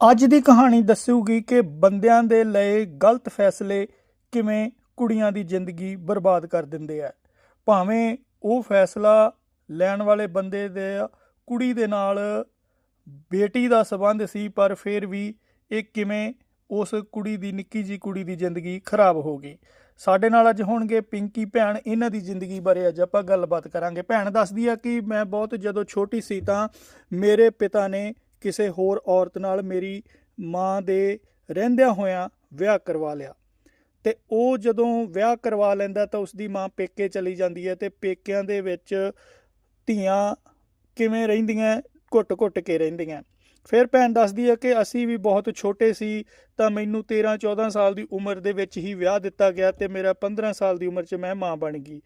ਅੱਜ ਦੀ ਕਹਾਣੀ ਦੱਸੂਗੀ ਕਿ ਬੰਦਿਆਂ ਦੇ ਲਏ ਗਲਤ ਫੈਸਲੇ ਕਿਵੇਂ ਕੁੜੀਆਂ ਦੀ ਜ਼ਿੰਦਗੀ ਬਰਬਾਦ ਕਰ ਦਿੰਦੇ ਆ। ਭਾਵੇਂ ਉਹ ਫੈਸਲਾ ਲੈਣ ਵਾਲੇ ਬੰਦੇ ਦੇ, ਕੁੜੀ ਦੇ ਨਾਲ ਬੇਟੀ ਦਾ ਸਬੰਧ ਸੀ, ਪਰ ਫਿਰ ਵੀ ਇਹ ਕਿਵੇਂ ਉਸ ਕੁੜੀ ਦੀ, ਨਿੱਕੀ ਜੀ ਕੁੜੀ ਦੀ ਜ਼ਿੰਦਗੀ ਖਰਾਬ ਹੋ ਗਈ। ਸਾਡੇ ਨਾਲ ਅੱਜ ਹੋਣਗੇ ਪਿੰਕੀ ਭੈਣ, ਇਹਨਾਂ ਦੀ ਜ਼ਿੰਦਗੀ ਬਾਰੇ ਅੱਜ ਆਪਾਂ ਗੱਲਬਾਤ ਕਰਾਂਗੇ। ਭੈਣ ਦੱਸਦੀ ਆ ਕਿ ਮੈਂ ਬਹੁਤ ਜਦੋਂ ਛੋਟੀ ਸੀ ਤਾਂ ਮੇਰੇ ਪਿਤਾ ਨੇ ਕਿਸੇ ਹੋਰ ਔਰਤ ਨਾਲ ਮੇਰੀ ਮਾਂ ਦੇ ਰਹਿੰਦਿਆਂ ਹੋਇਆਂ ਵਿਆਹ ਕਰਵਾ ਲਿਆ। ਤੇ ਉਹ ਜਦੋਂ ਵਿਆਹ ਕਰਵਾ ਲੈਂਦਾ ਤਾਂ ਉਸ ਦੀ ਮਾਂ ਪੇਕੇ ਚਲੀ ਜਾਂਦੀ ਹੈ ਤੇ ਪੇਕਿਆਂ ਦੇ ਵਿੱਚ ਧੀਆਂ ਕਿਵੇਂ ਰਹਿੰਦੀਆਂ, ਘੁੱਟ-ਘੁੱਟ ਕੇ ਰਹਿੰਦੀਆਂ। ਫਿਰ ਭੈਣ ਦੱਸਦੀ ਹੈ ਕਿ ਅਸੀਂ ਵੀ ਬਹੁਤ ਛੋਟੇ ਸੀ ਤਾਂ ਮੈਨੂੰ 13 14 ਸਾਲ ਦੀ ਉਮਰ ਦੇ ਵਿੱਚ ਹੀ ਵਿਆਹ ਦਿੱਤਾ ਗਿਆ ਤੇ ਮੇਰਾ 15 ਸਾਲ ਦੀ ਉਮਰ 'ਚ ਮੈਂ ਮਾਂ ਬਣ ਗਈ।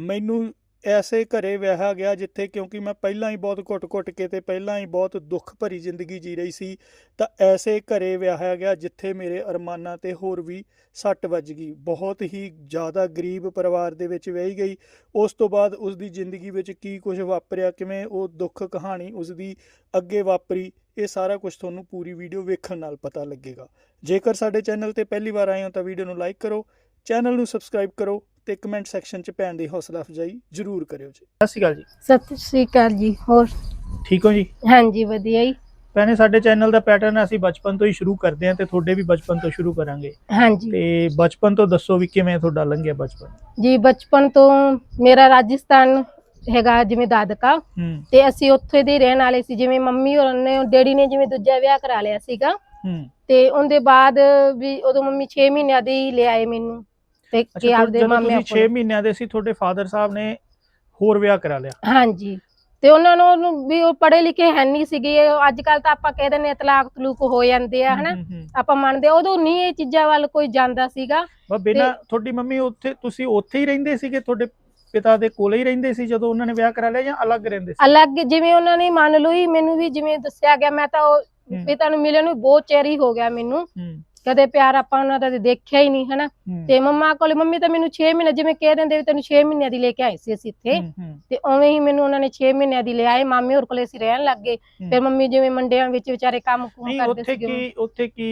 ਮੈਨੂੰ ਐਸੇ ਘਰੇ ਵਿਆਹਿਆ ਗਿਆ ਜਿੱਥੇ ਕਿਉਂਕਿ ਮੈਂ ਪਹਿਲਾਂ ਹੀ ਬਹੁਤ ਘੁੱਟ-ਘੁੱਟ ਕੇ ਤੇ ਪਹਿਲਾਂ ਹੀ ਬਹੁਤ ਦੁੱਖ ਭਰੀ ਜ਼ਿੰਦਗੀ ਜੀ ਰਹੀ ਸੀ, ਤਾਂ ਐਸੇ ਘਰੇ ਵਿਆਹਿਆ ਗਿਆ ਜਿੱਥੇ ਮੇਰੇ ਅਰਮਾਨਾਂ ਤੇ ਹੋਰ ਵੀ ਸੱਟ ਵੱਜ ਗਈ। ਬਹੁਤ ਹੀ ਜ਼ਿਆਦਾ ਗਰੀਬ ਪਰਿਵਾਰ ਦੇ ਵਿੱਚ ਵਿਆਹੀ ਗਈ। ਉਸ ਤੋਂ ਬਾਅਦ ਉਸ ਦੀ ਜ਼ਿੰਦਗੀ ਵਿੱਚ ਕੀ ਕੁਝ ਵਾਪਰਿਆ, ਕਿਵੇਂ ਉਹ ਦੁੱਖ ਕਹਾਣੀ ਉਸ ਦੀ ਅੱਗੇ ਵਾਪਰੀ, ਇਹ ਸਾਰਾ ਕੁਝ ਤੁਹਾਨੂੰ ਪੂਰੀ ਵੀਡੀਓ ਵੇਖਣ ਨਾਲ ਪਤਾ ਲੱਗੇਗਾ। ਜੇਕਰ ਸਾਡੇ ਚੈਨਲ ਤੇ ਪਹਿਲੀ ਵਾਰ ਆਏ ਹੋ ਤਾਂ ਵੀਡੀਓ ਨੂੰ ਲਾਈਕ ਕਰੋ, ਚੈਨਲ ਨੂੰ ਸਬਸਕ੍ਰਾਈਬ ਕਰੋ ਤੇ ਕਮੈਂਟ ਸੈਕਸ਼ਨ 'ਚ ਭੈਣ ਦੀ ਹੌਸਲਾ ਅਫਜ਼ਾਈ ਜ਼ਰੂਰ ਕਰਿਓ ਜੀ। ਸਤਿ ਸ਼੍ਰੀ ਅਕਾਲ ਜੀ। ਸਤਿ ਸ੍ਰੀ ਅਕਾਲ ਜੀ ਹੋਰ? ਠੀਕ ਹੋ ਜੀ? ਹਾਂਜੀ ਵਧੀਆ ਜੀ। ਭੈਣੇ ਸਾਡੇ ਚੈਨਲ ਦਾ ਪੈਟਰਨ ਅਸੀਂ ਬਚਪਨ ਤੋਂ ਹੀ ਸ਼ੁਰੂ ਕਰਦੇ ਹਾਂ ਤੇ ਤੁਹਾਡੇ ਵੀ ਬਚਪਨ ਤੋਂ ਸ਼ੁਰੂ ਕਰਾਂਗੇ। ਹਾਂਜੀ। ਤੇ ਬਚਪਨ ਤੋਂ ਦੱਸੋ ਵੀ ਕਿਵੇਂ ਤੁਹਾਡਾ ਲੰਘਿਆ ਬਚਪਨ? ਜੀ ਬਚਪਨ ਤੋਂ ਮੇਰਾ ਰਾਜਸਥਾਨ ਹੈਗਾ ਜਿਵੇਂ ਦਾਦਕਾ। ਹੂੰ। ਤੇ ਅਸੀਂ ਉੱਥੇ ਦੇ ਰਹਿਣ ਵਾਲੇ ਸੀ ਜਿਵੇਂ ਮੰਮੀ ਹੋਰ ਨੇ ਡੈਡੀ ਨੇ ਜਿਵੇਂ ਦੂਜਾ ਵਿਆਹ ਕਰਾ ਲਿਆ ਸੀਗਾ। ਹੂੰ। ਤੇ ਉਹਦੇ ਬਾਅਦ ਵੀ ਉਦੋਂ ਮੰਮੀ 6 ਮਹੀਨਿਆਂ ਦੀ ਹੀ ਲਿਆਏ ਮੈਨੂੰ। ਤੇ ਕਿ ਆਪਦੇ ਮਾਮੇ ਤੁਸੀਂ 6 ਮਹੀਨਿਆਂ ਦੇ ਸੀ ਤੁਹਾਡੇ ਫਾਦਰ ਸਾਹਿਬ ਨੇ ਹੋਰ ਵਿਆਹ ਕਰਾ ਲਿਆ। ਹਾਂਜੀ। ਤੇ ਉਹਨਾਂ ਨੂੰ ਵੀ ਉਹ ਪੜ੍ਹੇ ਲਿਖੇ ਹੈ ਨਹੀਂ ਸੀਗੇ। ਅੱਜ ਕੱਲ ਤਾਂ ਆਪਾਂ ਕਹਿ ਦਿੰਦੇ ਹਾਂ ਤਲਾਕ ਤਲੂਕ ਹੋ ਜਾਂਦੇ ਆ ਹਨਾ। ਆਪਾਂ ਮੰਨਦੇ ਉਦੋਂ ਨਹੀਂ ਇਹ ਚੀਜ਼ਾਂ ਵੱਲ ਕੋਈ ਜਾਂਦਾ ਸੀਗਾ। ਬਿਨਾਂ ਤੁਹਾਡੀ ਮੰਮੀ ਉੱਥੇ ਤੁਸੀਂ ਉੱਥੇ ਹੀ ਰਹਿੰਦੇ ਸੀਗੇ? ਤੁਹਾਡੇ ਪਿਤਾ ਦੇ ਕੋਲੇ ਹੀ ਰਹਿੰਦੇ ਸੀ ਜਦੋਂ ਉਹਨਾਂ ਨੇ ਵਿਆਹ ਕਰਾ ਲਿਆ ਜਾਂ ਅਲੱਗ ਰਹਿੰਦੇ ਸੀ? ਅਲੱਗ ਜਿਵੇਂ ਉਹਨਾਂ ਨੇ ਮੰਨ ਲਓ ਹੀ ਮੈਨੂੰ ਵੀ ਜਿਵੇਂ ਦੱਸਿਆ ਗਿਆ ਮੈਂ ਤਾਂ ਉਹ ਪਿਤਾ ਨੂੰ ਮਿਲਣ ਨੂੰ ਬਹੁਤ ਚਿਰ ਹੀ ਹੋ ਗਿਆ ਮੈਨੂੰ। ਕਦੇ ਪਿਆਰ ਆਪਾਂ ਉਹਨਾਂ ਦਾ ਤੇ ਦੇਖਿਆ ਹੀ ਨਹੀਂ ਹਨਾ? ਤੇ ਮੰਮਾ ਕੋਲ ਮੰਮੀ ਤਾਂ ਮੈਨੂੰ 6 ਮਹੀਨੇ ਜਿਵੇਂ ਕਹਿ ਦਿੰਦੇ ਵੀ ਤੈਨੂੰ 6 ਮਹੀਨਿਆਂ ਦੀ ਲੈ ਕੇ ਆਏ ਸੀ ਅਸੀਂ ਇੱਥੇ ਤੇ ਉਵੇਂ ਹੀ ਮੈਨੂੰ ਉਹਨਾਂ ਨੇ 6 ਮਹੀਨਿਆਂ ਦੀ ਲਿਆਏ ਮਾਮੇ ਹੋਰ ਕੋਲੇ ਅਸੀਂ ਰਹਿਣ ਲੱਗ ਗਏ। ਫਿਰ ਮੰਮੀ ਜਿਵੇਂ ਮੰਡਿਆਂ ਵਿੱਚ ਵਿਚਾਰੇ ਕੰਮ ਕੁਮ ਕਰਦੇ ਉੱਥੇ ਸੀਗੇ ਕੀ ਉੱਥੇ ਕੀ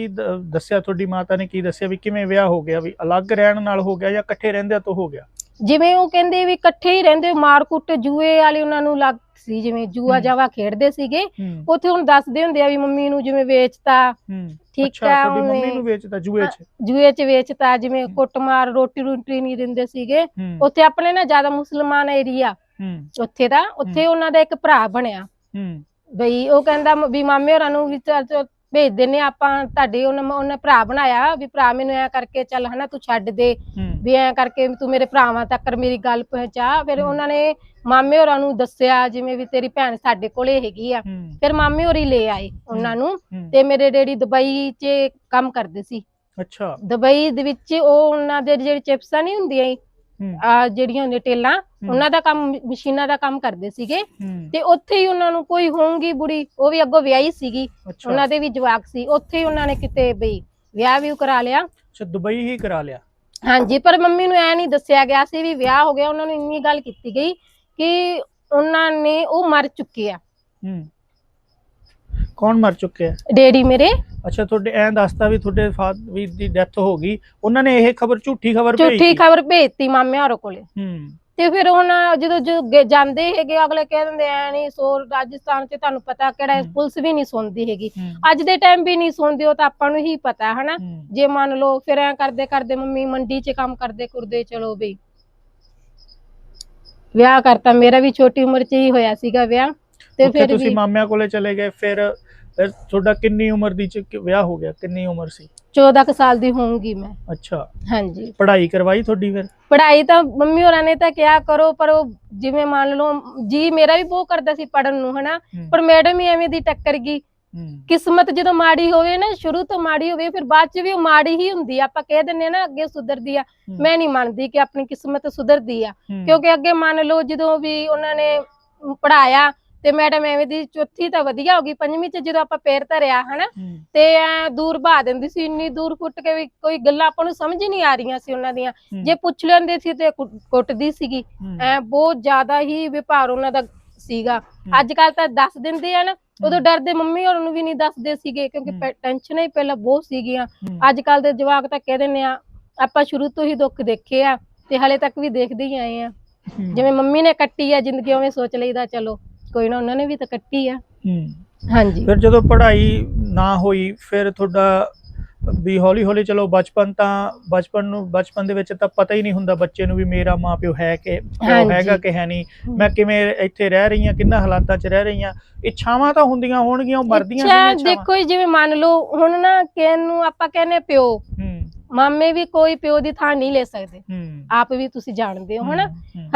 ਦੱਸਿਆ ਤੁਹਾਡੀ ਮਾਤਾ ਨੇ ਕੀ ਦੱਸਿਆ ਵੀ ਕਿਵੇਂ ਵਿਆਹ ਹੋ ਗਿਆ ਵੀ ਅਲੱਗ ਰਹਿਣ ਨਾਲ ਹੋ ਗਿਆ ਜਾਂ ਇਕੱਠੇ ਰਹਿੰਦਿਆਂ ਤੋਂ ਹੋ ਗਿਆ? ਜਿਵੇਂ ਉਹ ਕਹਿੰਦੇ ਵੀ ਇਕੱਠੇ ਹੀ ਰਹਿੰਦੇ ਮਾਰ ਕੁੱਟ ਜੂਏ ਵਾਲੇ ਉਹਨਾਂ ਨੂੰ ਲੱਗ ਸੀ ਜਿਵੇਂ ਜੂਆ ਹੂੰ। ਜਾਵਾ ਖੇਡਦੇ ਸੀਗੇ। ਹੂੰ। ਉੱਥੇ ਹੁਣ ਦੱਸਦੇ ਹੁੰਦੇ ਆ ਵੀ ਮੰਮੀ ਨੂੰ ਜਿਵੇਂ ਵੇਚਤਾ। ਹੂੰ। ਠੀਕ ਅੱਛਾ ਤੁਹਾਡੀ ਮੰਮੀ ਨੂੰ ਵੇਚਦਾ ਜੂਏ 'ਚ? ਜੂਏ ਚ ਵੇਚਤਾ ਜਿਵੇਂ ਹੂੰ। ਕੁੱਟਮਾਰ ਰੋਟੀ ਰੋਟੀ ਨਹੀਂ ਦਿੰਦੇ ਸੀਗੇ। ਹੂੰ। ਉੱਥੇ ਆਪਣੇ ਨਾ ਜ਼ਿਆਦਾ ਮੁਸਲਮਾਨ ਏਰੀਆ। ਹੂੰ। ਉੱਥੇ ਦਾ ਉੱਥੇ ਉਹਨਾਂ ਦਾ ਇੱਕ ਭਰਾ ਬਣਿਆ। ਹੂੰ। ਬਈ ਉਹ ਕਹਿੰਦਾ ਮ- ਵੀ ਮਾਮੇ ਹੋਰਾਂ ਨੂੰ ਵੀ ਚੱਲ ਚੱਲ ਭੇਜ ਦਿੰਨੇ ਆਪਾਂ ਤੁਹਾਡੇ ਉਹਨਾਂ ਉਹਨੇ ਭਰਾ ਬਣਾਇਆ ਵੀ ਭਰਾ ਮੈਨੂੰ ਐ ਕਰਕੇ ਚੱਲ ਹਨਾ ਤੂੰ ਛੱਡ ਦੇ ਵੀ ਐ ਕਰਕੇ ਤੂੰ ਮੇਰੇ ਭਰਾਵਾਂ ਤੱਕ ਮੇਰੀ ਗੱਲ ਪਹੁੰਚਾ। ਫਿਰ। ਉਹਨਾਂ ਨੇ ਮਾਮੇ ਹੋਰਾਂ ਨੂੰ ਦੱਸਿਆ ਜਿਵੇਂ ਵੀ ਤੇਰੀ ਭੈਣ ਸਾਡੇ ਕੋਲੇ ਹੈਗੀ ਆ। ਫਿਰ ਮਾਮੇ ਹੋਰੀ ਲੈ ਆਏ ਉਹਨਾਂ ਨੂੰ। ਤੇ ਮੇਰੇ ਡੈਡੀ ਦੁਬਈ 'ਚ ਕੰਮ ਕਰਦੇ ਸੀ। ਅੱਛਾ। ਦੁਬਈ ਦੇ ਵਿੱਚ ਉਹ ਉਹਨਾਂ ਦੇ ਜਿਹੜੀ ਚਿਪਸਾਂ ਨਹੀਂ ਹੁੰਦੀਆਂ ਆ ਜਿਹੜੀਆਂ ਹੁੰਦੀਆਂ ਟੇਲਾਂ ਉਹਨਾਂ ਦਾ ਕੰਮ ਮਸ਼ੀਨਾਂ ਦਾ ਕੰਮ ਕਰਦੇ ਸੀਗੇ। ਤੇ ਉੱਥੇ ਹੀ ਉਹਨਾਂ ਨੂੰ ਕੋਈ ਹੋਊਗੀ ਬੁੜੀ ਉਹ ਵੀ ਅੱਗੋਂ ਵਿਆਹੀ ਸੀਗੀ। ਉਹਨਾਂ ਦੇ ਵੀ ਜਵਾਕ ਸੀ। ਉੱਥੇ ਹੀ ਉਹਨਾਂ ਨੇ ਕਿਤੇ ਬਈ ਵਿਆਹ ਵੀ ਕਰਾ ਲਿਆ। ਅੱਛਾ ਦੁਬਈ ਹੀ ਕਰਾ ਲਿਆ। ਹਾਂਜੀ ਪਰ ਮੰਮੀ ਨੂੰ ਐ ਨਹੀਂ ਦੱਸਿਆ ਗਿਆ ਸੀ ਵੀ ਵਿਆਹ ਹੋ ਗਿਆ। ਉਹਨਾਂ ਨੂੰ ਇੰਨੀ ਗੱਲ ਕੀਤੀ ਗਈ ਕਿ ਉਹਨਾਂ ਨੇ ਉਹ ਮਰ ਚੁੱਕੇ ਆ। ਹੂੰ। ਕੌਣ ਮਰ ਚੁੱਕਿਆ ਡੈਡੀ ਮੇਰੇ। ਅੱਛਾ ਤੁਹਾਡੇ ਐਂ ਦੱਸਤਾ ਵੀ ਤੁਹਾਡੇ ਫਾਦਰ ਵੀ ਦੀ ਡੈਥ ਹੋ ਗਈ। ਉਹਨਾਂ ਨੇ ਇਹ ਖਬਰ ਝੂਠੀ ਖਬਰ ਭੇਜੀ ਝੂਠੀ ਖਬਰ ਭੇਜਤੀ ਮਾਮੇ ਹੋਰਾਂ ਕੋਲੇ। ਹੂੰ। ਤੇ ਫਿਰ ਹੁਣ ਜਦੋਂ ਜਾਂਦੇ ਹੈਗੇ ਅਗਲੇ ਕਹਿ ਦਿੰਦੇ ਐ ਨਹੀਂ ਸੋ ਰਾਜਸਥਾਨ ਚ ਤੁਹਾਨੂੰ ਪਤਾ ਕਿਹੜਾ। ਪੁਲਿਸ ਵੀ ਨਹੀਂ ਸੁਣਦੀ ਹੈਗੀ। ਅੱਜ ਦੇ ਟਾਈਮ ਵੀ ਨਹੀਂ ਸੁਣਦੀ ਉਹ ਤਾਂ ਆਪਾਂ ਨੂੰ ਹੀ ਪਤਾ ਹਨਾ? ਜੇ ਮੰਨ ਲਓ ਫਿਰ ਐ ਕਰਦੇ ਕਰਦੇ ਮੰਮੀ ਮੰਡੀ 'ਚ ਕੰਮ ਕਰਦੇ ਕੁਰਦੇ ਚਲੋ ਬਈ। ਵਿਆਹ ਕਰਤਾ ਮੇਰਾ ਵੀ ਛੋਟੀ ਉਮਰ 'ਚ ਹੀ ਹੋਇਆ ਸੀਗਾ ਵਿਆਹ। ਤੇ ਫਿਰ ਤੁਸੀਂ ਮਾਮਿਆਂ ਕੋਲੇ ਚਲੇ ਗਏ ਫਿਰ ਫਿਰ ਤੁਹਾਡਾ ਕਿੰਨੀ ਉਮਰ ਦੀ ਚ ਕਿ- ਵਿਆਹ ਹੋ ਗਿਆ? ਕਿੰਨੀ ਉਮਰ ਸੀ? 14 ਕੁ ਸਾਲ ਦੀ ਹੋਊਂਗੀ ਮੈਂ। ਅੱਛਾ। ਹਾਂਜੀ। ਪੜ੍ਹਾਈ ਕਰਵਾਈ ਤੁਹਾਡੀ ਫਿਰ? ਪੜ੍ਹਾਈ ਤਾਂ ਮੰਮੀ ਹੋਰਾਂ ਨੇ ਤਾਂ ਕਿਹਾ ਕਰੋ ਪਰ ਉਹ ਜਿਵੇਂ ਮੰਨ ਲਓ ਜੀ ਮੇਰਾ ਵੀ ਬਹੁਤ ਕਰਦਾ ਸੀ ਪੜਨ ਨੂੰ ਹਨਾ? ਹੂੰ, ਪਰ ਮੈਡਮ ਹੀ ਐਵੇਂ ਦੀ ਟੱਕਰ ਗਈ। ਹੂੰ, ਕਿਸਮਤ ਜਦੋਂ ਮਾੜੀ ਹੋਵੇ ਨਾ ਸ਼ੁਰੂ ਤੋਂ ਮਾੜੀ ਹੋਵੇ ਫਿਰ ਬਾਅਦ ਚ ਵੀ ਉਹ ਮਾੜੀ ਹੀ ਹੁੰਦੀ ਆ। ਆਪਾਂ ਕਹਿ ਦਿੰਨੇ ਨਾ ਅੱਗੇ ਸੁਧਰਦੀ ਆ। ਹੂੰ, ਮੈਂ ਨਹੀਂ ਮੰਨਦੀ ਕਿ ਆਪਣੀ ਕਿਸਮਤ ਸੁਧਰਦੀ ਆ। ਹੂੰ, ਕਿਉਂਕਿ ਅੱਗੇ ਮੰਨ ਲਓ ਜਦੋਂ ਵੀ ਉਹਨਾਂ ਨੇ ਪੜਾਇਆ ਤੇ ਮੈਡਮ ਐਵੇਂ ਦੀ ਚੌਥੀ ਤਾਂ ਵਧੀਆ ਹੋ ਗਈ ਪੰਜਵੀਂ ਚ ਜਦੋਂ ਆਪਾਂ ਪੈਰ ਧਰਿਆ ਹਨਾ ਤੇ ਐ ਦੂਰ ਬਹਾ ਦਿੰਦੀ ਸੀ ਇੰਨੀ ਦੂਰ ਫੁੱਟ ਕੇ ਵੀ ਕੋਈ ਗੱਲਾਂ ਆਪਾਂ ਨੂੰ ਸਮਝ ਹੀ ਨਹੀਂ ਆ ਰਹੀਆਂ ਸੀ ਉਹਨਾਂ ਦੀਆਂ। ਜੇ ਪੁੱਛ ਲੈਂਦੇ ਸੀ ਤੇ ਕੁੱਟਦੀ ਸੀਗੀ। ਐ ਬਹੁਤ ਜ਼ਿਆਦਾ ਹੀ ਵਿਭਾਰ ਉਹਨਾਂ ਦਾ ਸੀਗਾ। ਅੱਜ ਕੱਲ ਤਾਂ ਦੱਸ ਦਿੰਦੇ ਆ ਨਾ ਉਦੋਂ ਡਰਦੇ ਮੰਮੀ ਹੋਰਾਂ ਨੂੰ ਵੀ ਨਹੀਂ ਦੱਸਦੇ ਸੀਗੇ ਕਿਉਂਕਿ ਟੈਨਸ਼ਨਾਂ ਹੀ ਪਹਿਲਾਂ ਬਹੁਤ ਸੀਗੀਆਂ। ਅੱਜ ਕੱਲ ਦੇ ਜਵਾਕ ਤਾਂ ਕਹਿ ਦਿੰਦੇ ਆ ਆਪਾਂ ਸ਼ੁਰੂ ਤੋਂ ਹੀ ਦੁੱਖ ਦੇਖੇ ਆ ਤੇ ਹਲੇ ਤੱਕ ਵੀ ਦੇਖਦੇ ਹੀ ਆਏ ਆ। ਜਿਵੇਂ ਮੰਮੀ ਨੇ ਕੱਟੀ ਆ ਜ਼ਿੰਦਗੀ ਉਵੇਂ ਸੋਚ ਲਈਦਾ ਚਲੋ। ਕੋਈ ਨਾ ਉਹਨਾਂ ਨੇ ਵੀ ਤਾਂ ਕੱਟੀ ਆ ਹੂੰ। ਹਾਂਜੀ ਫਿਰ ਜਦੋਂ ਪੜ੍ਹਾਈ ਨਾ ਹੋਈ ਫਿਰ ਤੁਹਾਡਾ ਵੀ ਹੌਲੀ ਹੌਲੀ ਚਲੋ ਬਚਪਨ ਤਾਂ ਬਚਪਨ ਨੂੰ ਬਚਪਨ ਦੇ ਵਿੱਚ ਤਾਂ ਪਤਾ ਹੀ ਨਹੀਂ ਹੁੰਦਾ ਬੱਚੇ ਨੂੰ ਵੀ ਮੇਰਾ ਮਾਪਿਓ ਹੈ ਕਿ ਪਿਓ। ਹੈਗਾ ਕਿ ਹੈ ਨਹੀਂ। ਮੈਂ ਕਿਵੇਂ ਇੱਥੇ ਰਹਿ ਰਹੀ ਹਾਂ ਕਿੰਨਾ ਹਾਲਾਤਾਂ 'ਚ ਰਹਿ ਰਹੀ ਹਾਂ। ਇੱਛਾਵਾਂ ਤਾਂ ਹੁੰਦੀਆਂ ਹੋਣਗੀਆਂ ਉਹ ਮਰਦੀਆਂ ਅੱਛਾ ਸੀਗੀਆਂ ਦੇਖੋ ਜਿਵੇਂ ਮੰਨ ਲਓ ਹੁਣ ਨਾ ਕਹਿਣ ਨੂੰ ਆਪਾਂ ਕਹਿੰਦੇ ਪਿਓ। ਮਾਮੇ ਵੀ ਕੋਈ ਪਿਓ ਦੀ ਥਾਂ ਨਹੀਂ ਲੈ ਸਕਦੇ। ਆਪ ਵੀ ਤੁਸੀਂ ਜਾਣਦੇ ਹੋ ਹਨਾ?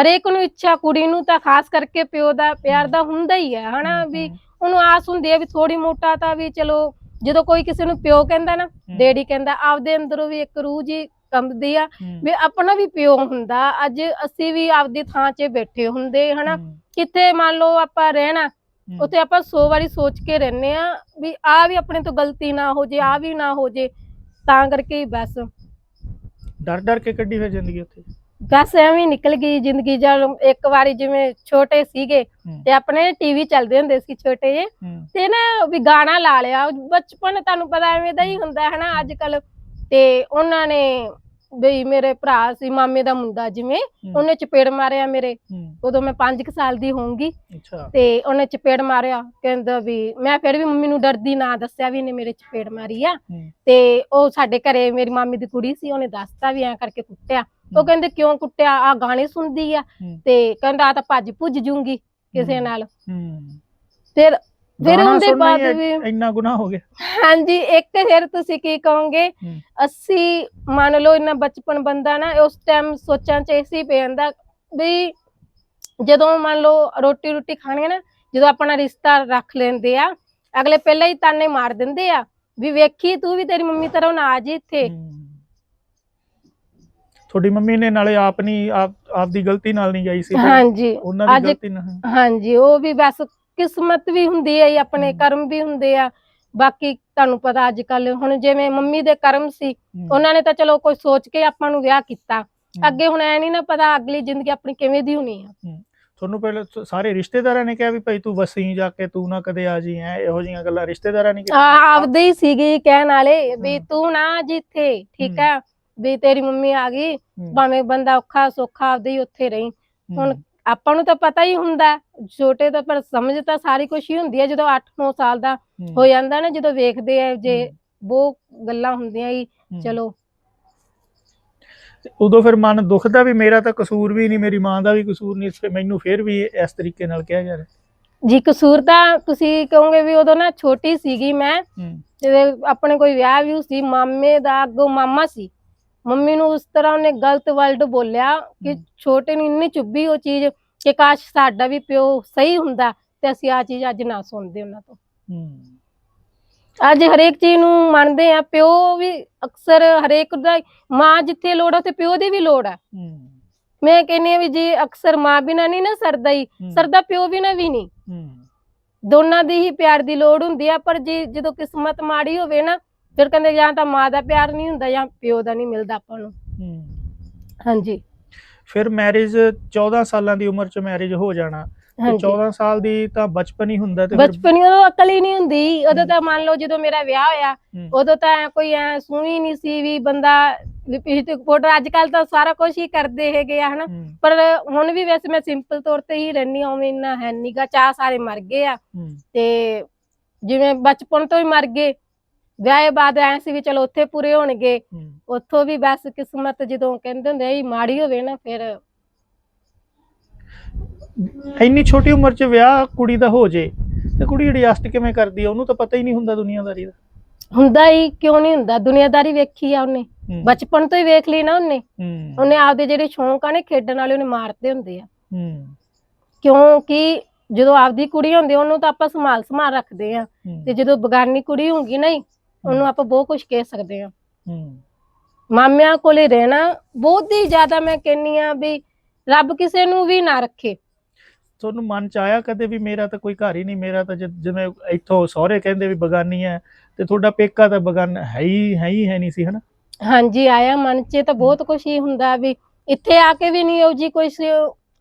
ਹਰੇਕ ਨੂੰ ਇੱਛਾ ਕੁੜੀ ਨੂੰ ਤਾਂ ਖਾਸ ਕਰਕੇ ਪਿਓ ਦਾ ਪਿਆਰ ਦਾ ਹੁੰਦਾ ਹੀ ਹੈ ਹਨਾ? ਵੀ ਉਹਨੂੰ ਆਸ ਹੁੰਦੀ ਹੈ ਵੀ ਥੋੜੀ ਮੋਟਾ ਤਾਂ ਵੀ ਚਲੋ ਜਦੋਂ ਕੋਈ ਕਿਸੇ ਨੂੰ ਪਿਓ ਕਹਿੰਦਾ ਨਾ ਡੈਡੀ ਕਹਿੰਦਾ ਆਪਦੇ ਅੰਦਰੋਂ ਵੀ ਇੱਕ ਰੂਹ ਜੀ ਕੰਬਦੀ ਆ ਵੀ ਆਪਣਾ ਵੀ ਪਿਓ ਹੁੰਦਾ। ਅੱਜ ਅਸੀਂ ਵੀ ਆਪਦੀ ਥਾਂ 'ਚ ਬੈਠੇ ਹੁੰਦੇ ਹਨਾ? ਕਿਤੇ ਮੰਨ ਲਓ ਆਪਾਂ ਰਹਿਣਾ ਉੱਥੇ ਆਪਾਂ 100 ਵਾਰੀ ਸੋਚ ਕੇ ਰਹਿੰਦੇ ਆ ਵੀ ਆ ਵੀ ਆਪਣੇ ਤੋਂ ਗਲਤੀ ਨਾ ਹੋ ਜੇ ਆ ਵੀ ਨਾ ਹੋ ਜੇ ਤਾਂ ਕਰਕੇ ਹੀ ਬਸ। ਡਰ ਡਰ ਕੇ ਕੱਢੀ ਫਿਰ ਜ਼ਿੰਦਗੀ ਉੱਥੇ। ਬਸ ਐਵੇਂ ਹੀ ਨਿਕਲ ਗਈ ਜ਼ਿੰਦਗੀ ਜਦ ਇੱਕ ਵਾਰੀ ਜਿਵੇਂ ਛੋਟੇ ਸੀਗੇ ਤੇ ਆਪਣੇ ਟੀਵੀ ਚੱਲਦੇ ਹੁੰਦੇ ਸੀ ਛੋਟੇ ਹੂੰ, ਤੇ ਨਾ ਵੀ ਗਾਣਾ ਲਾ ਲਿਆ। ਬਚਪਨ ਤੁਹਾਨੂੰ ਪਤਾ ਐਵੇਂ ਦਾ ਹੀ ਹੁੰਦਾ ਹੈ ਨਾ ਅੱਜ ਕੱਲ ਤੇ ਉਹਨਾਂ ਨੇ ਬਈ ਮੇਰੇ ਭਰਾ ਸੀ ਮਾਮੇ ਦਾ ਮੁੰਡਾ ਜਿਵੇਂ ਉਹਨੇ ਚਪੇੜ ਮਾਰਿਆ ਮੇਰੇ। ਉਦੋਂ ਮੈਂ 5 ਸਾਲ ਦੀ ਹੋਊਂਗੀ। ਤੇ ਉਹਨੇ ਚਪੇੜ ਮਾਰਿਆ। ਕਹਿੰਦਾ ਵੀ ਮੈਂ ਫਿਰ ਵੀ ਮੰਮੀ ਨੂੰ ਡਰਦੀ ਨਾ ਦੱਸਿਆ ਵੀ ਇਹਨੇ ਮੇਰੇ ਚਪੇੜ ਮਾਰੀ ਆ। ਤੇ ਉਹ ਸਾਡੇ ਘਰੇ ਮੇਰੀ ਮਾਮੀ ਦੀ ਕੁੜੀ ਸੀ ਉਹਨੇ ਦੱਸਤਾ ਵੀ ਐਂ ਕਰਕੇ ਕੁੱਟਿਆ। ਉਹ। ਕਹਿੰਦੇ ਕਿਉਂ ਕੁੱਟਿਆ ਆ ਗਾਣੇ ਸੁਣਦੀ ਆ ਹੂੰ। ਤੇ ਕਹਿੰਦਾ ਆ ਤਾਂ ਭੱਜ ਭੁੱਜ ਜੂੰਗੀ ਕਿਸੇ ਹੂੰ। ਨਾਲ ਹੂੰ ਫਿਰ ਫਿਰ ਗਾਣਾ ਉਹਦੇ ਸੁਣਨਾ ਬਾਅਦ ਹੀ ਵੀ ਇੰਨਾ ਗੁਨਾਹ ਹੋ ਗਿਆ ਹਾਂਜੀ ਇੱਕ ਫਿਰ ਤੁਸੀਂ ਕੀ ਕਹੋਗੇ ਹੂੰ। ਅਸੀਂ ਮੰਨ ਲਓ ਇੰਨਾ ਬਚਪਨ ਬੰਦਾ ਨਾ ਉਸ ਟਾਈਮ ਸੋਚਾਂ ਚ ਇਸੀ ਪੈ ਜਾਂਦਾ ਵੀ ਜਦੋਂ ਮੰਨ ਲਓ ਰੋਟੀ ਰੋਟੀ ਖਾਣੀ ਹੈ ਨਾ ਜਦੋਂ ਆਪਣਾ ਰਿਸ਼ਤਾ ਰੱਖ ਲੈਂਦੇ ਆ ਅਗਲੇ ਪਹਿਲਾਂ ਹੀ ਤਾਨੇ ਮਾਰ ਦਿੰਦੇ ਆ ਵੀ ਵੇਖੀ ਤੂੰ ਵੀ ਤੇਰੀ ਮੰਮੀ ਤਰ੍ਹਾਂ ਨਾ ਆ ਜੀ ਇੱਥੇ ਹੂੰ। ਤੁਹਾਡੀ ਮੰਮੀ ਨੇ ਨਾਲੇ ਆਪ ਨਹੀਂ ਆਪ ਆਪਦੀ ਗਲਤੀ ਨਾਲ ਨਹੀਂ ਗਈ ਸੀ ਹਾਂਜੀ। ਉਹਨਾਂ ਦੀ ਗਲਤੀ ਨਾਲ ਹਾਂਜੀ ਉਹ ਵੀ ਬਸ ਕਿਸਮਤ ਵੀ ਹੁੰਦੀ ਹੈ ਆਪਣੇ। ਕਰਮ ਵੀ ਹੁੰਦੇ ਆ। ਬਾਕੀ ਤੁਹਾਨੂੰ ਪਤਾ ਅੱਜ ਕੱਲ ਹੁਣ ਜਿਵੇਂ ਮੰਮੀ ਦੇ ਕਰਮ ਸੀ ਉਹਨਾਂ ਨੇ ਤਾਂ ਚਲੋ ਕੋਈ ਸੋਚ ਕੇ ਆਪਾਂ ਨੂੰ ਵਿਆਹ ਕੀਤਾ। ਅੱਗੇ ਹੁਣ ਐ ਨਹੀਂ ਨਾ ਪਤਾ ਅਗਲੀ ਜ਼ਿੰਦਗੀ ਆਪਣੀ ਕਿਵੇਂ ਦੀ ਹੋਣੀ ਆ। ਤੁਹਾਨੂੰ ਪਹਿਲਾਂ ਸਾਰੇ ਰਿਸ਼ਤੇਦਾਰਾਂ ਨੇ ਕਿਹਾ ਵੀ ਭਾਈ ਤੂੰ ਵਸੀ ਜਾ ਕੇ ਤੂੰ ਨਾ ਕਦੇ ਆ ਜੀ ਐ ਇਹੋ ਜਿਹੀਆਂ ਗੱਲਾਂ ਰਿਸ਼ਤੇਦਾਰਾਂ ਨੇ ਆ ਆਪਦੇ ਹੀ ਸੀਗੇ ਕਹਿਣ ਵਾਲੇ ਵੀ। ਤੂੰ ਨਾ ਜਿੱਥੇ ਠੀਕ। ਆ? ਵੀ ਤੇਰੀ ਮੰਮੀ ਆ ਗਈ ਭਾਵੇਂ ਬੰਦਾ ਔਖਾ ਸੌਖਾ ਆਪਦੇ ਹੀ ਉੱਥੇ ਰਹੀ। ਹੁਣ ਆਪਾਂ ਨੂੰ ਤਾਂ ਪਤਾ ਹੀ ਹੁੰਦਾ ਛੋਟੇ ਤਾਂ ਪਰ ਸਮਝ ਤਾਂ ਸਾਰੀ ਕੁਝ ਹੀ ਹੁੰਦੀ ਹੈ ਜਦੋਂ 8-9 ਸਾਲ ਦਾ ਹੂੰ, ਜਾਂਦਾ ਨਾ ਜਦੋਂ ਵੇਖਦੇ ਆ ਜੇ ਹੂੰ, ਬਹੁਤ ਗੱਲਾਂ ਹੁੰਦੀਆਂ ਹੀ। ਚਲੋ। ਤੇ ਉਦੋਂ ਫਿਰ ਮਨ ਦੁਖਦਾ ਵੀ ਮੇਰਾ ਤਾਂ ਕਸੂਰ ਵੀ ਨਹੀਂ ਮੇਰੀ ਮਾਂ ਦਾ ਵੀ ਕਸੂਰ ਨਹੀਂ ਫਿਰ ਮੈਨੂੰ ਫਿਰ ਵੀ ਇਸ ਤਰੀਕੇ ਨਾਲ ਕਿਹਾ ਜਾ ਰਿਹਾ। ਜੀ ਕਸੂਰ ਤਾਂ ਤੁਸੀਂ ਕਹੋਗੇ ਵੀ ਉਦੋਂ ਨਾ ਛੋਟੀ ਸੀਗੀ ਮੈਂ ਜਦੋਂ ਆਪਣੇ ਕੋਈ ਵਿਆਹ ਵੀ ਸੀ ਮਾਮੇ ਦਾ ਅੱਗੋਂ ਮਾਮਾ ਸੀ। ਮੰਮੀ ਨੂੰ ਉਸ ਤਰ੍ਹਾਂ ਉਹਨੇ ਗਲਤ ਵਰਡ ਬੋਲਿਆ ਕਿ। ਛੋਟੇ ਨੂੰ ਇੰਨੀ ਚੁੱਭੀ ਉਹ ਚੀਜ਼ ਕਿ ਕਾਸ਼ ਸਾਡਾ ਵੀ ਪਿਓ ਸਹੀ ਹੁੰਦਾ ਤੇ ਅਸੀਂ ਆ ਚੀਜ਼ ਅੱਜ ਨਾ ਸੁਣਦੇ ਉਹਨਾਂ ਤੋਂ। ਹੂੰ, ਅੱਜ ਹਰੇਕ ਚੀਜ਼ ਨੂੰ ਮੰਨਦੇ ਆ ਪਿਓ ਵੀ ਅਕਸਰ ਹਰੇਕ ਦਾ ਮਾਂ ਜਿੱਥੇ ਲੋੜ ਆ ਤੇ ਪਿਓ ਦੀ ਵੀ ਲੋੜ ਆ। ਹੂੰ, ਮੈਂ ਕਹਿੰਨੀ ਆ ਵੀ ਜੇ ਅਕਸਰ ਮਾਂ ਬਿਨਾਂ ਨਹੀਂ ਨਾ ਸਰਦਾ ਹੀ ਹੂੰ, ਸਰਦਾ ਪਿਓ ਬਿਨਾਂ ਵੀ ਨਹੀਂ ਹੂੰ, ਦੋਨਾਂ ਦੀ ਹੀ ਪਿਆਰ ਦੀ ਲੋੜ ਹੁੰਦੀ ਆ ਪਰ ਜੇ ਜਦੋਂ ਕਿਸਮਤ ਮਾੜੀ ਹੋਵੇ ਨਾ ਫਿਰ ਕਹਿੰਦੇ ਜਾਂ ਤਾਂ ਮਾਂ ਦਾ ਪਿਆਰ ਨਹੀਂ ਹੁੰਦਾ ਜਾਂ ਪਿਓ ਦਾ ਨਹੀਂ ਮਿਲਦਾ ਆਪਾਂ ਨੂੰ। ਹੂੰ। ਹਾਂਜੀ। ਫਿਰ ਮੈਰਿਜ 14 ਸਾਲਾਂ ਦੀ ਉਮਰ 'ਚ ਮੈਰਿਜ ਹੋ ਜਾਣਾ। ਤੇ ਹਾਂਜੀ। 14 ਸਾਲ ਦੀ ਤਾਂ ਬਚਪਨ ਹੀ ਹੁੰਦਾ ਤੇ ਫਿਰ ਬਚਪਨ ਹੀ ਉਦੋਂ ਅਕਲ ਹੀ ਨਹੀਂ ਹੁੰਦੀ। ਉਦੋਂ। ਤਾਂ ਮੰਨ ਲਓ ਜਦੋਂ ਮੇਰਾ ਵਿਆਹ ਹੋਇਆ ਹੂੰ, ਉਦੋਂ ਤਾਂ ਐਂ ਕੋਈ ਐ ਸੁਣੀ ਨਹੀਂ ਸੀ ਵੀ ਬੰਦਾ ਲਿਪਸਟਿਕ ਪਾਊਡਰ ਅੱਜ ਕੱਲ ਤਾਂ ਸਾਰਾ ਕੁਝ ਹੀ ਕਰਦੇ ਹੈਗੇ ਆ ਹਨਾ। ਹੂੰ, ਪਰ ਹੁਣ ਵੀ ਵੈਸੇ ਮੈਂ ਸਿੰਪਲ ਤੌਰ ਤੇ ਹੀ ਰਹਿਨੀ ਆ ਉਵੇਂ ਇੰਨਾ ਹੈ ਨੀਗਾ ਚਾਹ ਸਾਰੇ ਮਰ ਗਏ ਆ। ਹੂੰ, ਤੇ ਜਿਵੇਂ ਬਚਪਨ ਤੋਂ ਹੀ ਮਰ ਗਏ ਵਿਆਹੇ ਬਾਅਦ ਐ ਸੀ ਵੀ ਚਲੋ ਉੱਥੇ ਪੂਰੇ ਹੋਣਗੇ। ਉੱਥੋਂ ਵੀ ਬਸ ਕਿਸਮਤ ਜਦੋਂ ਕਹਿੰਦੇ ਹੁੰਦੇ ਆ ਮਾੜੀ ਹੋਵੇ ਨਾ ਫਿਰ ਇੰਨੀ ਛੋਟੀ ਉਮਰ 'ਚ ਵਿਆਹ ਕੁੜੀ ਦਾ ਹੋ ਜੇ ਤੇ ਕੁੜੀ ਐਡਜਸਟ ਕਿਵੇਂ ਕਰਦੀ ਆ ਉਹਨੂੰ ਤਾਂ ਪਤਾ ਹੀ ਨਹੀਂ ਹੁੰਦਾ ਦੁਨੀਆਦਾਰੀ ਦਾ। ਹੁੰਦਾ ਹੀ ਕਿਉਂ ਨਹੀਂ ਹੁੰਦਾ? ਦੁਨੀਆਦਾਰੀ ਵੇਖੀ ਆ ਉਹਨੇ। ਬਚਪਨ ਤੋਂ ਹੀ ਵੇਖ ਲਈ ਨਾ ਉਹਨੇ। ਉਹਨੇ ਆਪਦੇ ਜਿਹੜੇ ਸ਼ੌਂਕ ਆ ਨੇ ਖੇਡਣ ਵਾਲੇ ਉਹਨੇ ਮਾਰਦੇ ਹੁੰਦੇ ਆ। ਕਿਉਂਕਿ ਜਦੋਂ ਆਪਦੀ ਕੁੜੀ ਹੁੰਦੀ ਉਹਨੂੰ ਤਾਂ ਆਪਾਂ ਸੰਭਾਲ ਸੰਭਾਲ ਰੱਖਦੇ ਆ। ਤੇ ਜਦੋਂ ਬਗਾਨੀ ਕੁੜੀ ਹੋਊਗੀ ਨਹੀਂ ਉਹਨੂੰ ਆਪਾਂ ਬਹੁਤ ਕੁਝ ਕਹਿ ਸਕਦੇ ਆ ਹੂੰ, ਮਾਮਿਆਂ ਕੋਲੇ ਰਹਿਣਾ ਬਹੁਤ ਹੀ ਜ਼ਿਆਦਾ ਮੈਂ ਕਹਿੰਨੀ ਆ ਵੀ ਰੱਬ ਕਿਸੇ ਨੂੰ ਵੀ ਨਾ ਰੱਖੇ। ਤੁਹਾਨੂੰ ਮਨ 'ਚ ਆਇਆ ਕਦੇ ਵੀ ਮੇਰਾ ਤਾਂ ਕੋਈ ਘਰ ਹੀ ਨਹੀਂ ਮੇਰਾ ਤਾਂ ਜਿਵੇਂ ਇੱਥੋਂ ਸਹੁਰੇ ਕਹਿੰਦੇ ਵੀ ਬਗਾਨੀ ਹੈ ਤੇ ਤੁਹਾਡਾ ਪੇਕਾ ਤਾਂ ਬਗਾਨ ਹੈ ਹੀ ਹੈ ਹੀ ਹੈ ਨਹੀਂ ਸੀ ਹਨਾ? ਹਾਂਜੀ ਆਇਆ ਮਨ 'ਚ ਤਾਂ ਬਹੁਤ ਕੁਝ ਹੀ ਹੁੰਦਾ ਵੀ ਇੱਥੇ ਆ ਕੇ ਵੀ ਨਹੀਂ ਉਹ ਜੀ ਕੋਈ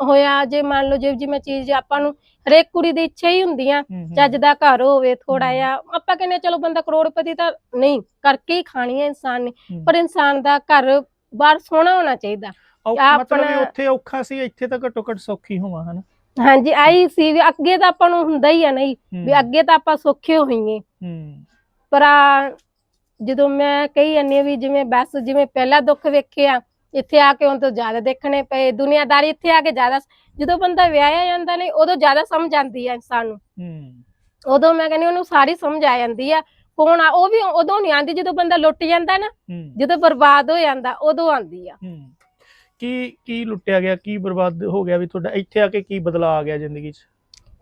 ਹੋਇਆ ਜੇ ਮੰਨ ਲਓ ਜੇ ਜਿਵੇਂ ਚੀਜ਼ ਆਪਾਂ ਨੂੰ ਹਰੇਕ ਕੁੜੀ ਦੀ ਇੱਛਾ ਹੀ ਹੁੰਦੀ ਆ। ਚੱਜ ਦਾ ਘਰ ਹੋਵੇ ਥੋੜਾ। ਜਿਹਾ ਆਪਾਂ ਕਹਿੰਦੇ ਚਲੋ ਬੰਦਾ ਕਰੋੜਪਤੀ ਤਾਂ ਨਹੀਂ ਕਰਕੇ ਹੀ ਖਾਣੀ ਹੈ ਇਨਸਾਨ ਨੇ। ਪਰ ਇਨਸਾਨ ਦਾ ਘਰ ਬਾਹਰ ਸੋਹਣਾ ਹੋਣਾ ਚਾਹੀਦਾ ਮਤਲਬ ਉੱਥੇ ਔਖਾ ਸੀ ਇੱਥੇ ਤਾਂ ਘੱਟੋ ਘੱਟ ਸੌਖੀ ਹੋਵਾਂ ਹਨਾ ਹਾਂਜੀ ਆਈ ਸੀ ਵੀ ਅੱਗੇ ਤਾਂ ਆਪਾਂ ਨੂੰ ਹੁੰਦਾ ਹੀ ਆ ਨਹੀਂ ਵੀ ਅੱਗੇ ਤਾਂ ਆਪਾਂ ਸੌਖੇ ਹੋਈਏ ਹੂੰ ਪਰ ਜਦੋਂ ਮੈਂ ਕਹੀ ਜਾਂਦੀ ਵੀ ਜਿਵੇਂ ਬਸ ਜਿਵੇਂ ਪਹਿਲਾ ਦੁੱਖ ਵੇਖਿਆ ਇੱਥੇ ਆ ਕੇ ਹੁਣ ਤੋਂ ਜ਼ਿਆਦਾ ਦੇਖਣੇ ਪਏ ਦੁਨੀਆਦਾਰੀ ਇੱਥੇ ਆ ਕੇ ਜ਼ਿਆਦਾ ਜਦੋਂ ਬੰਦਾ ਵਿਆਹਿਆ ਜਾਂਦਾ ਨੇ ਉਦੋਂ ਜ਼ਿਆਦਾ ਸਮਝ ਆਉਂਦੀ ਆ ਇਨਸਾਨ ਨੂੰ। ਹੂੰ। ਉਦੋਂ ਮੈਂ ਕਹਿੰਦੀ ਉਹਨੂੰ ਸਾਰੀ ਸਮਝ ਆ ਜਾਂਦੀ ਆ ਕੌਣ ਆ ਉਹ ਵੀ ਉਦੋਂ ਨਹੀਂ ਆਉਂਦੀ ਜਦੋਂ ਬੰਦਾ ਲੁੱਟ ਜਾਂਦਾ ਨਾ ਜਦੋਂ ਬਰਬਾਦ ਹੋ ਜਾਂਦਾ ਉਦੋਂ ਆਉਂਦੀ ਆ। ਕੀ ਕੀ ਲੁੱਟਿਆ ਗਿਆ ਕੀ ਬਰਬਾਦ ਹੋ ਗਿਆ ਵੀ ਤੁਹਾਡਾ ਇੱਥੇ ਆ ਕੇ ਕੀ ਬਦਲਾਅ ਆ ਗਿਆ ਜ਼ਿੰਦਗੀ 'ਚ?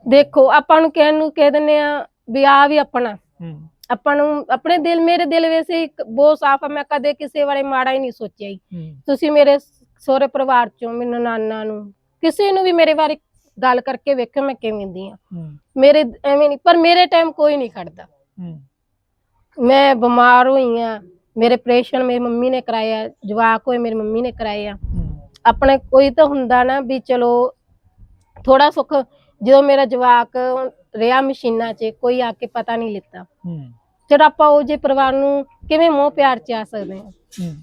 ਦੇਖੋ ਆਪਾਂ ਨੂੰ ਕਹਿਣ ਨੂੰ ਕਹਿ ਦਿੰਦੇ ਆ ਵੀ ਆ ਵੀ ਆਪਣਾ। ਹੂੰ। ਆਪਾਂ ਨੂੰ ਆਪਣੇ ਦਿਲ ਮੇਰੇ ਦਿਲ ਵਿੱਚ ਇੱਕ ਬਹੁਤ ਸਾਫ਼ ਆ ਮੈਂ ਕਦੇ ਕਿਸੇ ਬਾਰੇ ਮਾੜਾ ਹੀ ਨਹੀਂ ਸੋਚਿਆ ਹੂੰ। ਤੁਸੀਂ ਮੇਰੇ ਸਹੁਰੇ ਪਰਿਵਾਰ ਚੋਂ ਮੈਨੂੰ ਨਾਨਾ ਨੂੰ ਕਿਸੇ ਨੂੰ ਵੀ ਮੇਰੇ ਬਾਰੇ ਗੱਲ ਕਰਕੇ ਵੇਖੋ ਮੈਂ ਕਿਵੇਂ ਦੀ ਆ। ਹੂੰ। ਮੇਰੇ ਐਵੇਂ ਨਹੀਂ ਪਰ ਮੇਰੇ ਟਾਈਮ ਕੋਈ ਨਹੀਂ ਖੜਦਾ। ਮੈਂ ਬਿਮਾਰ ਹੋਈ ਆ ਮੇਰੇ ਆਪਰੇਸ਼ਨ ਮੇਰੀ ਮੰਮੀ ਨੇ ਕਰਾਇਆ ਜਵਾਕ ਹੋਏ ਮੇਰੀ ਮੰਮੀ ਨੇ ਕਰਾਇਆ। ਆਪਣੇ ਕੋਈ ਤਾਂ ਹੁੰਦਾ ਨਾ ਵੀ ਚਲੋ ਥੋੜਾ ਸੁੱਖ ਜਦੋਂ ਮੇਰਾ ਜਵਾਕ ਰਿਹਾ ਮਸ਼ੀਨਾਂ 'ਚ ਕੋਈ ਆ ਕੇ ਪਤਾ ਨਹੀਂ ਲਿੱਤਾ। ਹੂੰ। ਫਿਰ ਆਪਾਂ ਉਹ ਜੇ ਪਰਿਵਾਰ ਨੂੰ ਕਿਵੇਂ ਮੋਹ ਪਿਆਰ 'ਚ ਆ ਸਕਦੇ ਹਾਂ? ਹੂੰ।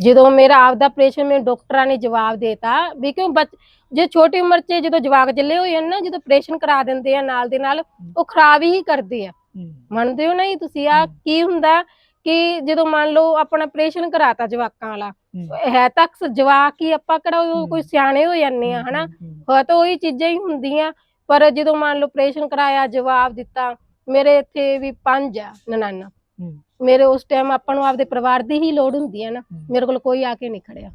ਜਦੋਂ ਮੇਰਾ ਆਪਦਾ ਆਪਰੇਸ਼ਨ ਮੈਨੂੰ ਡਾਕਟਰਾਂ ਨੇ ਜਵਾਬ ਦੇਤਾ ਵੀ ਕਿਉਂ ਬੱਚ ਜੇ ਛੋਟੀ ਉਮਰ 'ਚ ਜਦੋਂ ਜਵਾਕ ਜੱਲੇ ਹੋਏ ਹਨ ਨਾ ਜਦੋਂ ਆਪਰੇਸ਼ਨ ਕਰਾ ਦਿੰਦੇ ਆ ਨਾਲ ਦੇ ਨਾਲ ਉਹ ਖਰਾਬ ਹੀ ਕਰਦੇ ਆ। ਮੰਨਦੇ ਹੋ ਨਹੀਂ ਤੁਸੀਂ? ਆ। ਕੀ ਹੁੰਦਾ ਕਿ ਜਦੋਂ ਮੰਨ ਲਓ ਆਪਣਾ ਆਪਰੇਸ਼ਨ ਕਰਾਤਾ ਜਵਾਕਾਂ ਵਾਲਾ ਹੂੰ। ਤਾਂ ਜਵਾਕ ਹੀ ਆਪਾਂ ਕਿਹੜਾ। ਕੋਈ ਸਿਆਣੇ ਹੋ ਜਾਂਦੇ ਆ ਹਨਾ? ਹੂੰ, ਹੋ ਤਾਂ ਉਹੀ ਚੀਜ਼ਾਂ ਹੀ ਹੁੰਦੀਆਂ। ਪਰ ਜਦੋਂ ਮੰਨ ਲਓ ਆਪਰੇਸ਼ਨ ਕਰਾਇਆ ਜਵਾਬ ਦਿੱਤਾ ਮੇਰੇ ਇੱਥੇ ਵੀ ਪੰਜ ਆ ਨਨਾਨਾ। ਮੇਰੇ ਉਸ ਟਾਈਮ ਆਪਾਂ ਨੂੰ ਆਪਦੇ ਪਰਿਵਾਰ ਦੀ ਹੀ ਲੋੜ ਹੁੰਦੀ ਹੈ ਨਾ। ਮੇਰੇ ਕੋਲ ਕੋਈ ਆ ਕੇ ਨਹੀਂ ਖੜਿਆ।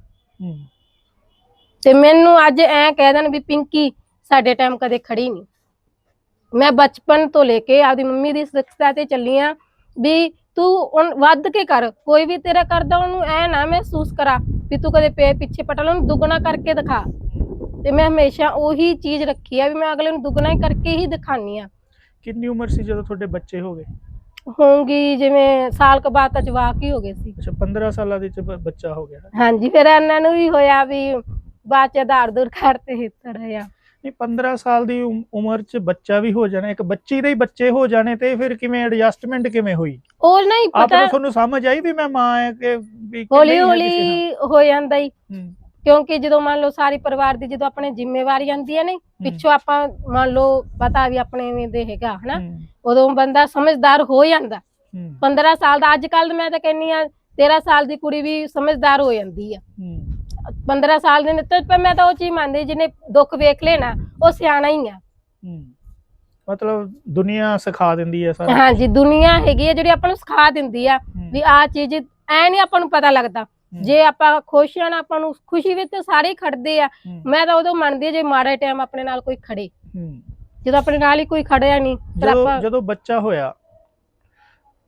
ਤੇ ਮੈਨੂੰ ਅੱਜ ਐ ਕਹਿ ਦੇਣ ਵੀ ਪਿੰਕੀ ਸਾਡੇ ਟਾਈਮ ਕਦੇ ਖੜੀ ਨਹੀਂ। ਮੈਂ ਬਚਪਨ ਤੋਂ ਲੈ ਕੇ ਆਪਦੀ ਮੰਮੀ ਦੀ ਸਿੱਖਿਆ ਤੇ ਚੱਲੀ ਆ ਵੀ ਤੂੰ ਵੱਧ ਕੇ ਕਰ। ਕੋਈ ਵੀ ਤੇਰਾ ਕਰਦਾ ਉਹਨੂੰ ਐ ਨਾ ਮਹਿਸੂਸ ਕਰਾ ਵੀ ਤੂੰ ਕਦੇ ਪੇ ਪਿੱਛੇ ਪਟਲ ਉਹਨੂੰ ਦੁੱਗਣਾ ਕਰਕੇ ਦਿਖਾ। ਤੇ ਮੈਂ ਹਮੇਸ਼ਾ ਉਹੀ ਚੀਜ਼ ਰੱਖੀ ਆ ਵੀ ਮੈਂ ਅਗਲੇ ਨੂੰ ਦੁੱਗਣਾ ਹੀ ਕਰਕੇ ਹੀ ਦਿਖਾਨੀ ਆ। ਕਿੰਨੀ ਉਮਰ ਸੀ ਜਦੋਂ ਤੁਹਾਡੇ ਬੱਚੇ ਹੋ ਗਏ? ਹੋਊਗੀ ਜਿਵੇਂ ਸਾਲ ਕੁ ਬਾਅਦ ਤਾਂ ਜਵਾਕ ਹੀ ਹੋ ਗਏ ਸੀ। ਅੱਛਾ 15 ਸਾਲਾਂ ਦੇ ਚ ਬ- ਬੱਚਾ ਹੋ ਗਿਆ। ਹਾਂਜੀ ਫਿਰ ਇਹਨਾਂ ਨੂੰ ਵੀ ਹੋਇਆ ਵੀ ਬਾਅਦ ਚ ਆਧਾਰ ਦੂਰ ਕਰਤੇ ਥੋੜਾ ਜਿਹਾ। ਨਹੀਂ 15 ਸਾਲ ਦੀ ਉਮ- ਉਮਰ ਚ ਬੱਚਾ ਵੀ ਹੋ ਜਾਣਾ ਇੱਕ ਬੱਚੀ ਦੇ ਹੀ ਬੱਚੇ ਹੋ ਜਾਣੇ ਤੇ ਫਿਰ ਕਿਵੇਂ ਐਡਜਸਟਮੈਂਟ ਕਿਵੇਂ ਹੋਈ? ਉਹ ਨਹੀਂ ਪਤਾ ਨੂੰ ਤੁਹਾਨੂੰ ਸਮਝ ਆਈ ਵੀ ਮੈਂ ਮਾਂ ਹੈ ਕਿ ਵੀ ਕਿ ਹੌਲੀ ਨਹੀਂ ਹੈ ਹੌਲੀ ਹੋ ਜਾਂਦਾ ਹੀ ਨਾਲ? ਹੂੰ, ਕਿਉਂਕਿ ਜਦੋਂ ਮੰਨ ਲਓ ਸਾਰੀ ਪਰਿਵਾਰ ਦੀ ਜਦੋਂ ਆਪਣੇ ਜ਼ਿੰਮੇਵਾਰੀ ਆਉਂਦੀ ਹੈ ਨੇ ਪਿੱਛੋਂ ਆਪਾਂ ਮੰਨ ਲਓ ਪਤਾ ਵੀ ਆਪਣੇ ਐਵੇਂ ਦੇ ਹੈਗਾ ਹਨਾ? ਉਦੋਂ ਬੰਦਾ ਸਮਝਦਾਰ ਹੋ ਜਾਂਦਾ। ਹੂੰ, 15 ਸਾਲ ਦਾ ਅੱਜ ਕੱਲ ਮੈਂ ਤਾਂ ਕਹਿੰਨੀ ਆ 13 ਸਾਲ ਦੀ ਕੁੜੀ ਵੀ ਸਮਝਦਾਰ ਹੋ ਜਾਂਦੀ ਆ। ਹੂੰ, 15 ਸਾਲ ਦੇ ਨੇ ਤੇ ਪਰ ਮੈਂ ਤਾਂ ਉਹ ਚੀਜ਼ ਮੰਨਦੀ ਜਿਹਨੇ ਦੁੱਖ ਵੇਖ ਲੈਣਾ ਉਹ ਸਿਆਣਾ ਹੀ ਆ। ਮਤਲਬ ਦੁਨੀਆ ਸਿਖਾ ਦਿੰਦੀ ਹੈ ਸਾਰਾ। ਹਾਂਜੀ ਦੁਨੀਆ ਹੈਗੀ ਆ ਜਿਹੜੀ ਆਪਾਂ ਨੂੰ ਸਿਖਾ ਦਿੰਦੀ ਆ ਵੀ ਆਹ ਚੀਜ਼ ਐ ਨਹੀਂ ਆਪਾਂ ਨੂੰ ਪਤਾ ਲੱਗਦਾ। ਜੇ ਆਪਾਂ ਖੁਸ਼ ਨਾ ਆਪਾਂ ਨੂੰ ਖੁਸ਼ੀ ਵਿੱਚ ਤਾਂ ਸਾਰੇ ਹੀ ਖੜਦੇ ਆ। ਮੈਂ ਤਾਂ ਉਦੋਂ ਮੰਨਦੀ ਆ ਜੇ ਮਾੜਾ ਟਾਈਮ ਆਪਣੇ ਨਾਲ ਕੋਈ ਖੜੇ। ਜਦੋਂ ਆਪਣੇ ਨਾਲ ਹੀ ਕੋਈ ਖੜਿਆ ਨਹੀਂ ਫਿਰ ਜਦੋਂ ਆਪਾਂ ਜਦੋਂ ਬੱਚਾ ਹੋਇਆ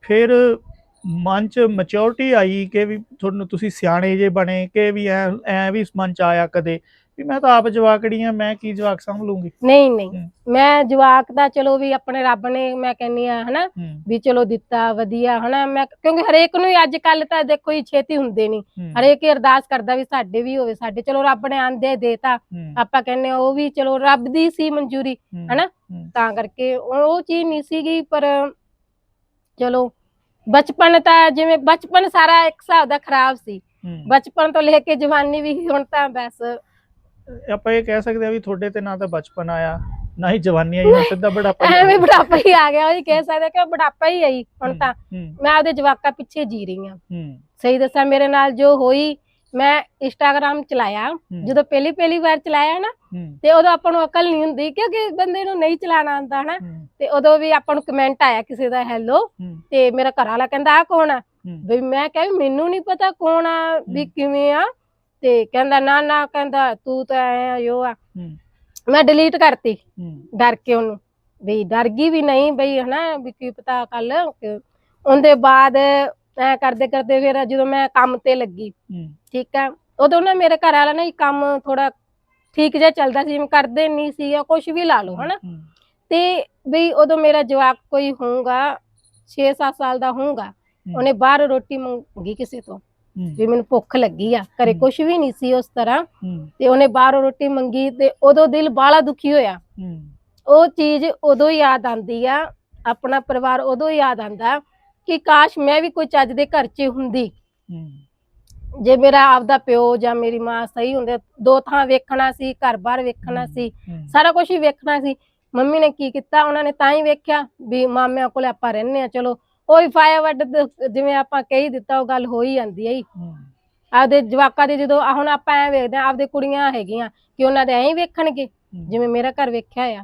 ਫਿਰ ਮਨ ਚ ਮੈਚੁਰਿਟੀ ਆਈ ਕਿ ਵੀ ਤੁਹਾਨੂੰ ਤੁਸੀਂ ਸਿਆਣੇ ਜੇ ਬਣੇ ਕਿ ਵੀ ਐ ਐ ਵੀ ਮਨ ਚ ਆਇਆ ਕਦੇ। ਵੀ ਮੈਂ ਤਾਂ ਆਪ ਜਵਾਕੜੀ ਆ ਮੈਂ ਕੀ ਜਵਾਕ ਸੰਭ ਲੂੰਗੀ ਨਹੀਂ। ਨਹੀਂ। ਮੈਂ ਜਵਾਕ ਦਾ ਚਲੋ ਵੀ ਆਪਣੇ ਰੱਬ ਨੇ ਮੈਂ ਕਹਿੰਨੀ ਆ ਹਨਾ? ਹੂੰ, ਵੀ ਚਲੋ ਦਿੱਤਾ ਵਧੀਆ ਹਨਾ? ਮੈਂ ਕਿਉਂਕਿ ਹਰੇਕ ਨੂੰ ਹੀ ਅੱਜ ਕੱਲ ਤਾਂ ਦੇਖੋ ਹੀ ਛੇਤੀ ਹੁੰਦੇ ਨਹੀਂ ਹੂੰ, ਹਰੇਕ ਹੀ ਅਰਦਾਸ ਕਰਦਾ ਵੀ ਸਾਡੇ ਵੀ ਹੋਵੇ ਸਾਡੇ ਚਲੋ ਰੱਬ ਨੇ ਆਂਦੇ ਦੇਤਾ। ਹੂੰ, ਆਪਾਂ ਕਹਿੰਨੇ ਉਹ ਵੀ ਚਲੋ ਰੱਬ ਦੀ ਸੀ ਮਨਜ਼ੂਰੀ ਹੂੰ, ਹਨਾ? ਹੂੰ, ਤਾਂ ਕਰਕੇ ਉਹ ਉਹ ਚੀਜ਼ ਨਹੀਂ ਸੀਗੀ ਪਰ ਚਲੋ ਬਚਪਨ ਤਾਂ ਜਿਵੇਂ ਬਚਪਨ ਸਾਰਾ ਇੱਕ ਹਿਸਾਬ ਦਾ ਖਰਾਬ ਸੀ। ਹੂੰ। ਬਚਪਨ ਤੋਂ ਲੈ ਕੇ ਜਵਾਨੀ ਵੀ ਹੁਣ ਤਾਂ ਬਸ ਆਪਾਂ ਇਹ ਕਹਿ ਸਕਦੇ ਆ ਵੀ ਤੁਹਾਡੇ ਤੇ ਨਾ ਤਾਂ ਬਚਪਨ ਆਇਆ ਨਾ ਹੀ ਜਵਾਨੀ ਆਈ ਸਿੱਧਾ ਬੁਢਾਪਾ ਹੀ ਆ ਐਵੇਂ ਗਿਆ। ਬੁਢਾਪਾ ਹੀ ਆ ਗਿਆ ਉਹੀ ਕਹਿ ਸਕਦੇ ਕਿ ਬੁਢਾਪਾ ਹੀ ਆਈ ਹੁਣ ਤਾਂ ਹੂੰ, ਮੈਂ ਆਪਦੇ ਜਵਾਕਾਂ ਪਿੱਛੇ ਜੀ ਰਹੀ ਹਾਂ। ਹੂੰ, ਸਹੀ ਦੱਸਾਂ ਮੇਰੇ ਨਾਲ ਜੋ ਹੋਈ ਮੈਂ ਇੰਸਟਾਗ੍ਰਾਮ ਚਲਾਇਆ। ਹੂੰ, ਜਦੋਂ ਪਹਿਲੀ ਪਹਿਲੀ ਵਾਰ ਚਲਾਇਆ ਨਾ ਹੂੰ, ਤੇ ਉਦੋਂ ਆਪਾਂ ਨੂੰ ਅਕਲ ਨਹੀਂ ਹੁੰਦੀ ਕਿਉਂਕਿ ਬੰਦੇ ਨੂੰ ਨਹੀਂ ਚਲਾਣਾ ਆਉਂਦਾ ਹਨਾ। ਹੂੰ, ਤੇ ਉਦੋਂ ਵੀ ਆਪਾਂ ਨੂੰ ਕਮੈਂਟ ਆਇਆ ਕਿਸੇ ਦਾ ਹੈਲੋ ਹੂੰ, ਤੇ ਮੇਰਾ ਘਰ ਵਾਲਾ ਕਹਿੰਦਾ ਆ ਕੌਣ ਆ? ਹੂੰ, ਵੀ ਮੈਂ ਕਿਹਾ ਵੀ ਮੈਨੂੰ ਨਹੀਂ ਪਤਾ ਕੌਣ ਆ ਵੀ ਹੂੰ। ਕਿਵੇਂ ਆ। ਤੇ ਕਹਿੰਦਾ ਨਾ ਨਾ ਕਹਿੰਦਾ ਤੂੰ ਤਾਂ ਐ ਆ ਯੋ ਆ। ਹੂੰ, ਮੈਂ ਡਿਲੀਟ ਕਰਤੀ। ਹੂੰ, ਡਰ ਕੇ ਉਹਨੂੰ। ਵੀ ਡਰ ਗਈ ਵੀ ਨਹੀਂ ਬਈ ਹਨਾ ਵੀ ਕੀ ਪਤਾ ਕੱਲ ਉਹਦੇ ਬਾਅਦ ਐ ਕਰਦੇ ਕਰਦੇ ਫਿਰ ਜਦੋਂ ਮੈਂ ਕੰਮ ਤੇ ਲੱਗੀ ਹੂੰ, ਠੀਕ ਆ। ਉਦੋਂ ਨਾ ਮੇਰੇ ਘਰ ਵਾਲਾ ਨਾ ਇਹ ਕੰਮ ਥੋੜਾ ਠੀਕ ਜਿਹਾ ਚੱਲਦਾ ਸੀ ਜਿਵੇਂ ਕਰਦੇ ਨਹੀਂ ਸੀ ਜਾਂ ਕੁਝ ਵੀ ਲਾ ਲਓ ਹਨਾ। ਹੂੰ, ਤੇ ਵੀ ਉਦੋਂ ਮੇਰਾ ਜਵਾਕ ਕੋਈ ਹੋਊਗਾ 6-7 ਸਾਲ ਦਾ ਹੋਊਗਾ ਉਹਨੇ ਬਾਹਰ ਰੋਟੀ ਮੰਗੀ ਕਿਸੇ ਤੋਂ। ਹੂੰ, ਵੀ ਮੈਨੂੰ ਭੁੱਖ ਲੱਗੀ ਆ ਘਰੇ। ਕੁਝ ਵੀ ਨਹੀਂ ਸੀ ਉਸ ਤਰ੍ਹਾਂ। ਤੇ ਉਹਨੇ ਬਾਹਰੋਂ ਰੋਟੀ ਮੰਗੀ ਤੇ ਉਦੋਂ ਦਿਲ ਬਾਹਲਾ ਦੁਖੀ ਹੋਇਆ। ਉਹ ਚੀਜ਼ ਉਦੋਂ ਯਾਦ ਆਂਦੀ ਆ ਆਪਣਾ ਪਰਿਵਾਰ ਉਦੋਂ ਯਾਦ ਆਂਦਾ ਕਿ ਕਾਸ਼ ਮੈਂ ਵੀ ਕੋਈ ਚੱਜ ਦੇ ਘਰ 'ਚ ਹੁੰਦੀ। ਜੇ ਮੇਰਾ ਆਪਦਾ ਪਿਓ ਜਾਂ ਮੇਰੀ ਮਾਂ ਸਹੀ ਹੁੰਦੇ ਦੋ ਥਾਂ ਵੇਖਣਾ ਸੀ ਘਰ-ਬਾਰ ਵੇਖਣਾ। ਸੀ ਸਾਰਾ ਕੁਝ ਹੀ ਵੇਖਣਾ ਸੀ। ਮੰਮੀ ਨੇ ਕੀ ਕੀਤਾ? ਉਹਨਾਂ ਨੇ ਤਾਂ ਹੀ ਵੇਖਿਆ ਵੀ ਮਾਮਿਆਂ ਕੋਲੇ ਆਪਾਂ ਰਹਿੰਦੇ ਆ ਚਲੋ ਉਹ ਵੱਡ ਜਿਵੇਂ ਆਪਾਂ ਕਹੀ ਦਿੱਤਾ ਉਹ ਗੱਲ ਹੋ ਹੀ ਜਾਂਦੀ ਹੈ ਜੀ। ਆਪਦੇ ਜਵਾਕਾਂ ਦੇ ਜਦੋਂ ਆਹ ਹੁਣ ਆਪਾਂ ਐ ਵੇਖਦੇ ਆ ਆਪਦੇ ਕੁੜੀਆਂ ਹੈਗੀਆਂ ਕਿ ਉਹਨਾਂ ਦੇ ਐਂ ਹੀ ਵੇਖਣਗੇ ਜਿਵੇਂ ਮੇਰਾ ਘਰ ਵੇਖਿਆ ਆ।